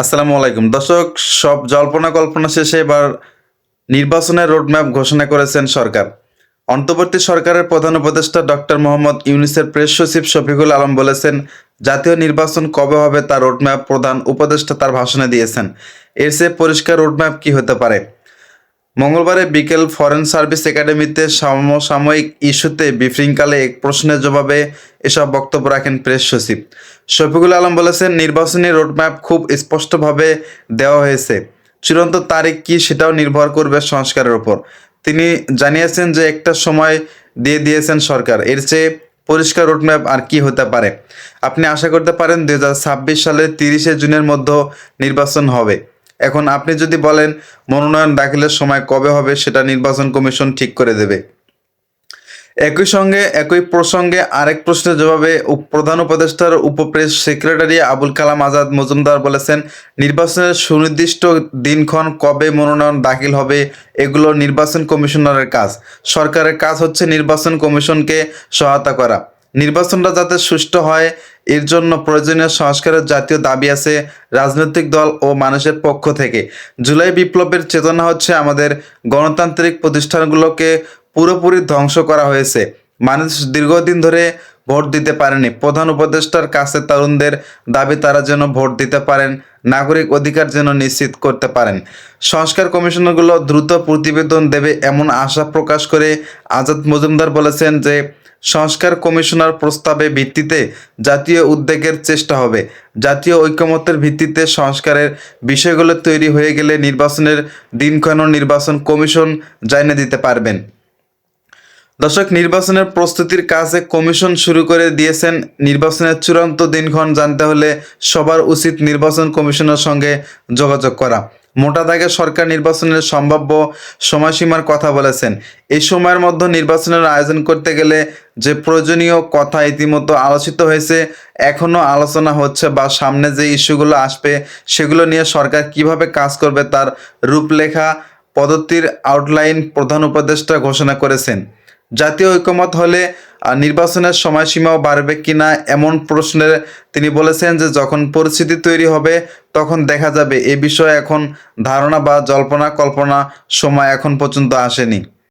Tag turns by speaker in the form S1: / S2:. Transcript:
S1: আসসালামু আলাইকুম। দর্শক, সব জল্পনা কল্পনা শেষে এবার নির্বাচনের রোডম্যাপ ঘোষণা করেছেন সরকার। অন্তর্বর্তী সরকারের প্রধান উপদেষ্টা ডক্টর মোহাম্মদ ইউনিসের প্রেস সচিব শফিকুল আলম বলেছেন, জাতীয় নির্বাচন কবে হবে তার রোডম্যাপ প্রধান উপদেষ্টা তার ভাষণে দিয়েছেন। এর চেয়ে পরিষ্কার রোডম্যাপ কি হতে পারে? মঙ্গলবারে বিকেল ফরেন সার্ভিস একাডেমিতে সমসাময়িক ইস্যুতে ব্রিফিংকালে এক প্রশ্নের জবাবে এসব বক্তব্য রাখেন প্রেস সচিব। শফিকুল আলম বলেছেন, নির্বাচনী রোডম্যাপ খুব স্পষ্টভাবে দেওয়া হয়েছে। চূড়ান্ত তারিখ কি সেটাও নির্ভর করবে সংস্কারের ওপর তিনি জানিয়েছেন যে একটা সময় দিয়ে দিয়েছেন সরকার। এর চেয়ে পরিষ্কার রোডম্যাপ আর কি হতে পারে? আপনি আশা করতে পারেন দু সালের তিরিশে জুনের মধ্যে নির্বাচন হবে। এখন আপনি যদি বলেন, মনোনয়ন দাখিলের সময় কবে হবে সেটা নির্বাচন কমিশন ঠিক করে দেবে। একই সঙ্গে, একই প্রসঙ্গে আরেক প্রশ্নের জবাবে প্রধান উপদেষ্টার উপপ্রেস সেক্রেটারি আবুল কালাম আজাদ মজুমদার বলেছেন, নির্বাচনের সুনির্দিষ্ট দিনক্ষণ কবে মনোনয়ন দাখিল হবে, এগুলো নির্বাচন কমিশনারের কাজ। সরকারের কাজ হচ্ছে নির্বাচন কমিশনকে সহায়তা করা। নির্বাচনটা যাতে সুষ্ঠু হয়, এর জন্য প্রয়োজনীয় সংস্কারের জাতীয় দাবি আছে রাজনৈতিক দল ও মানুষের পক্ষ থেকে। জুলাই বিপ্লবের চেতনা হচ্ছে আমাদের গণতান্ত্রিক প্রতিষ্ঠানগুলোকে পুরোপুরি ধ্বংস করা হয়েছে। মানুষ দীর্ঘদিন ধরে ভোট দিতে পারেনি। প্রধান উপদেষ্টার কাছে তরুণদের দাবি, তারা যেন ভোট দিতে পারেন, নাগরিক অধিকার যেন নিশ্চিত করতে পারেন। সংস্কার কমিশনগুলো দ্রুত প্রতিবেদন দেবে এমন আশা প্রকাশ করে আজাদ মজুমদার বলেছেন যে সংস্কার কমিশনার প্রস্তাবে ভিত্তিতে জাতীয় উদ্যোগের চেষ্টা হবে। জাতীয় ঐক্যমত্যের ভিত্তিতে সংস্কারের বিষয়গুলো তৈরি হয়ে গেলে নির্বাচনের দিনক্ষণ নির্বাচন কমিশন জানিয়ে দিতে পারবেন। দর্শক, নির্বাচনের প্রস্তুতির কাজে কমিশন শুরু করে দিয়েছেন। নির্বাচনের চূড়ান্ত দিনক্ষণ জানতে হলে সবার উচিত নির্বাচন কমিশনের সঙ্গে যোগাযোগ করা। মোটা দাগে সরকার নির্বাচনের সম্ভাব্য সময়সীমার কথা বলেছেন। এই সময়ের মধ্যে নির্বাচনের আয়োজন করতে গেলে যে প্রয়োজনীয় কথা ইতিমধ্যে আলোচিত হয়েছে এখনও আলোচনা হচ্ছে বা সামনে যে ইস্যুগুলো আসবে সেগুলো নিয়ে সরকার কীভাবে কাজ করবে তার রূপলেখা পদ্ধতির আউটলাইন প্রধান উপদেষ্টা ঘোষণা করেছেন। জাতীয় ঐকমত হলে নির্বাচনের সময়সীমাও বাড়বে কিনা এমন প্রশ্নে তিনি বলেছেন যে যখন পরিস্থিতি তৈরি হবে, তখন দেখা যাবে। এ বিষয়ে এখন ধারণা বা জল্পনা কল্পনা সময় এখন পর্যন্ত আসেনি।